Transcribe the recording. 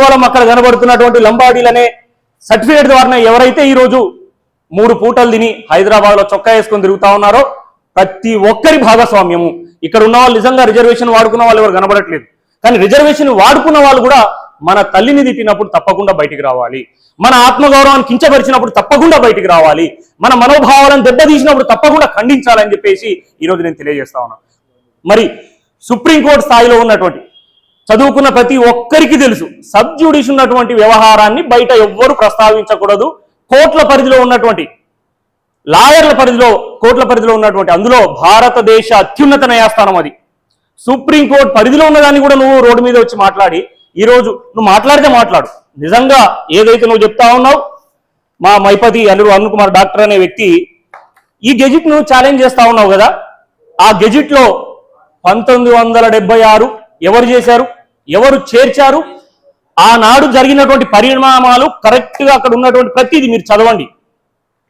కేవలం అక్కడ కనబడుతున్నటువంటి లంబాడీలనే సర్టిఫికేట్ ద్వారా ఎవరైతే ఈ రోజు మూడు పూటలు తిని హైదరాబాద్లో చొక్కా వేసుకొని తిరుగుతా ఉన్నారో ప్రతి ఒక్కరి భాగస్వామ్యము. ఇక్కడ ఉన్న వాళ్ళు నిజంగా రిజర్వేషన్ వాడుకున్న వాళ్ళు ఎవరు కనబడట్లేదు. కానీ రిజర్వేషన్ వాడుకున్న వాళ్ళు కూడా మన తల్లిని తిట్టినప్పుడు తప్పకుండా బయటికి రావాలి. మన ఆత్మగౌరవాన్ని కించపరిచినప్పుడు తప్పకుండా బయటికి రావాలి. మన మనోభావాలను దెబ్బతీసినప్పుడు తప్పకుండా ఖండించాలని చెప్పేసి ఈరోజు నేను తెలియజేస్తా ఉన్నాను మరి సుప్రీంకోర్టు స్థాయిలో ఉన్నటువంటి చదువుకున్న ప్రతి ఒక్కరికి తెలుసు. సబ్ జ్యుడిష్ ఉన్నటువంటి వ్యవహారాన్ని బయట ఎవ్వరు ప్రస్తావించకూడదు. కోట్ల పరిధిలో ఉన్నటువంటి లాయర్ల పరిధిలో కోట్ల పరిధిలో ఉన్నటువంటి అందులో భారతదేశ అత్యున్నత న్యాయస్థానం అది. సుప్రీంకోర్టు పరిధిలో ఉన్నదాన్ని కూడా నువ్వు రోడ్డు మీద వచ్చి మాట్లాడి ఈ రోజు నువ్వు మాట్లాడితే మాట్లాడు. నిజంగా ఏదైతే నువ్వు చెప్తా ఉన్నావు మా మైపతి అల్లుడు అరుణ్ కుమార్ డాక్టర్ అనే వ్యక్తి ఈ గెజిట్ నువ్వు ఛాలెంజ్ చేస్తా ఉన్నావు కదా. ఆ గెజిట్లో పంతొమ్మిది వందల డెబ్బై ఆరు ఎవరు చేశారు? ఎవరు చేర్చారు? ఆనాడు జరిగినటువంటి పరిణామాలు కరెక్ట్గా అక్కడ ఉన్నటువంటి ప్రతిదీ మీరు చదవండి.